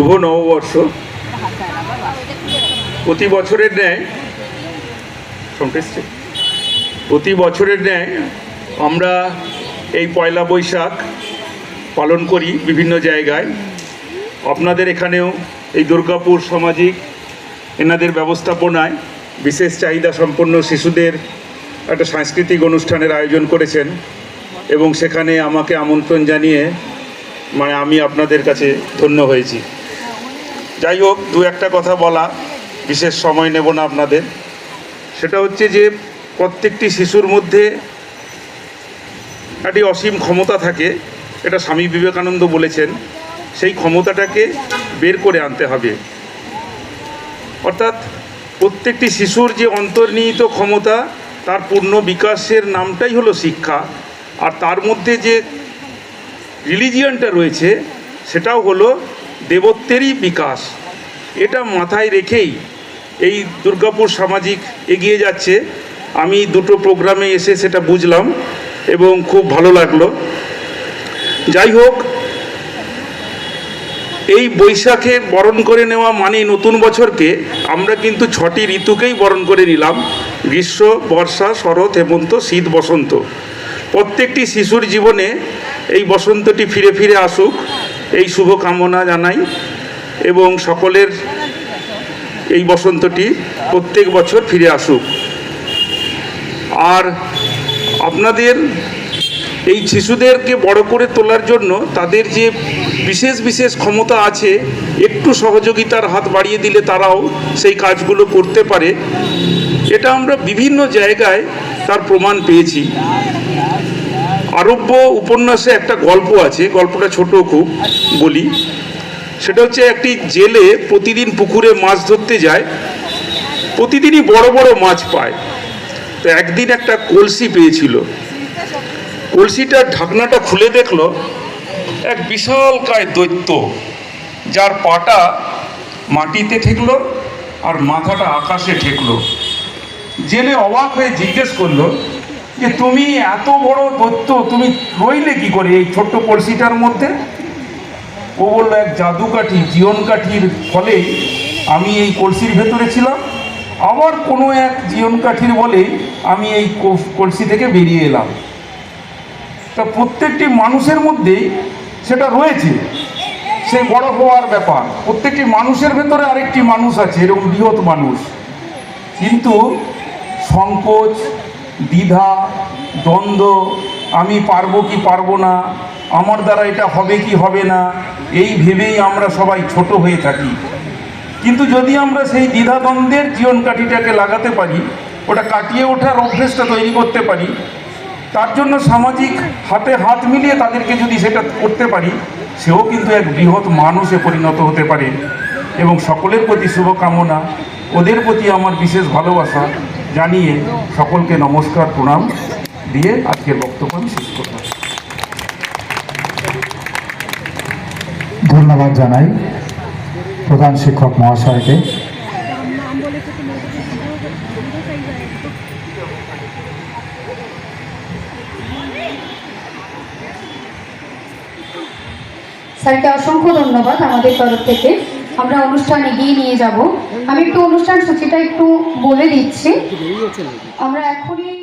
শুভ নববর্ষ। প্রতি বছরের ন্যায় প্রতি বছরের ন্যায় আমরা এই পয়লা বৈশাখ পালন করি বিভিন্ন জায়গায়। আপনাদের এখানেও এই দুর্গাপুর সামাজিক এনাদের ব্যবস্থাপনায় বিশেষ চাহিদা সম্পন্ন শিশুদের একটা সাংস্কৃতিক অনুষ্ঠানের আয়োজন করেছেন এবং সেখানে আমাকে আমন্ত্রণ জানিয়ে মানে আমি আপনাদের কাছে ধন্য হয়েছি। যাই হোক, দু একটা কথা বলা, বিশেষ সময় নেব না আপনাদের। সেটা হচ্ছে যে, প্রত্যেকটি শিশুর মধ্যে একটি অসীম ক্ষমতা থাকে, এটা স্বামী বিবেকানন্দ বলেছেন। সেই ক্ষমতাটাকে বের করে আনতে হবে। অর্থাৎ, প্রত্যেকটি শিশুর যে অন্তর্নিহিত ক্ষমতা, তার পূর্ণ বিকাশের নামটাই হলো শিক্ষা। আর তার মধ্যে যে রিলিজিয়ানটা রয়েছে, সেটাও হলো দেবত্বেরই বিকাশ। এটা মাথায় রেখেই এই দুর্গাপুর সামাজিক এগিয়ে যাচ্ছে। আমি দুটো প্রোগ্রামে এসে সেটা বুঝলাম এবং খুব ভালো লাগল। যাই হোক, এই বৈশাখে বরণ করে নেওয়া মানে নতুন বছরকে আমরা কিন্তু ছটি ঋতুকেই বরণ করে নিলাম। গ্রীষ্ম, বর্ষা, শরৎ, হেমন্ত, শীত, বসন্ত। প্রত্যেকটি শিশুর জীবনে এই বসন্তটি ফিরে ফিরে আসুক। এই শুভ কামনা জানাই। এবং সকলের এই বসন্তটি প্রত্যেক বছর ফিরে আসুক। আর আপনাদের এই শিশুদেরকে বড় করে তোলার জন্য তাদের যে বিশেষ বিশেষ ক্ষমতা আছে, একটু সহযোগিতার হাত বাড়িয়ে দিলে তারাও সেই কাজগুলো করতে পারে, এটা আমরা বিভিন্ন জায়গায় তার প্রমাণ পেয়েছি। আরব্য উপন্যাসে একটা গল্প আছে, গল্পটা ছোট খুব, বলি। সেটা হচ্ছে একটি জেলে প্রতিদিন পুকুরে মাছ ধরতে যায়, প্রতিদিনই বড় বড় মাছ পায়। তো একদিন একটা কলসি পেয়েছিল। কলসিটার ঢাকনাটা খুলে দেখল, এক বিশাল কায় দৈত্য, যার পাটা মাটিতে ঠেকলো আর মাথাটা আকাশে ঠেকলো। জেলে অবাক হয়ে জিজ্ঞেস করল যে তুমি এত বড় দৈত্য, তুমি রইলে কি করে এই ছোট্ট কলসিটার মধ্যে? বলল এক জাদু কাঠি জীবন কাঠির ফলে আমি এই কলসির ভেতরে ছিলাম। আবার কোনো এক জীবন কাঠির বলে আমি এই কলসি থেকে বেরিয়ে এলাম। তা প্রত্যেকটি মানুষের মধ্যেই সেটা রয়েছে। সে বড় হওয়ার ব্যাপার। প্রত্যেকটি মানুষের ভেতরে আরেকটি মানুষ আছে, এরকম বৃহৎ মানুষ। কিন্তু সংকোচ, দ্বিধা, দ্বন্দ্ব, আমি পারব কি পারব না, আমার দ্বারা এটা হবে কি হবে না এই ভেবেই আমরা সবাই ছোট হয়ে থাকি। কিন্তু যদি আমরা সেই দ্বিধাদ্বন্দ্বের জীবন কাঠিটাকে লাগাতে পারি, ওটা কাটিয়ে ওঠার অভ্যেসটা তৈরি করতে পারি, তার জন্য সামাজিক হাতে হাত মিলিয়ে তাদেরকে যদি সেটা করতে পারি, সেও কিন্তু এক বৃহৎ মানুষে পরিণত হতে পারে। এবং সকলের প্রতি শুভকামনা, ওদের প্রতি আমার বিশেষ ভালোবাসা জানিয়ে সকলকে নমস্কার, প্রণাম দিয়ে আজকের বক্তব্য আমি শেষ করলাম ধন্যবাদ জানাই প্রধান শিক্ষক মহাশয়কে। স্যারকে অসংখ্য ধন্যবাদ আমাদের তরফ থেকে। আমরা অনুষ্ঠান এগিয়ে নিয়ে যাব। আমি একটু অনুষ্ঠান সূচিটা একটু বলে দিচ্ছি। আমরা এখনই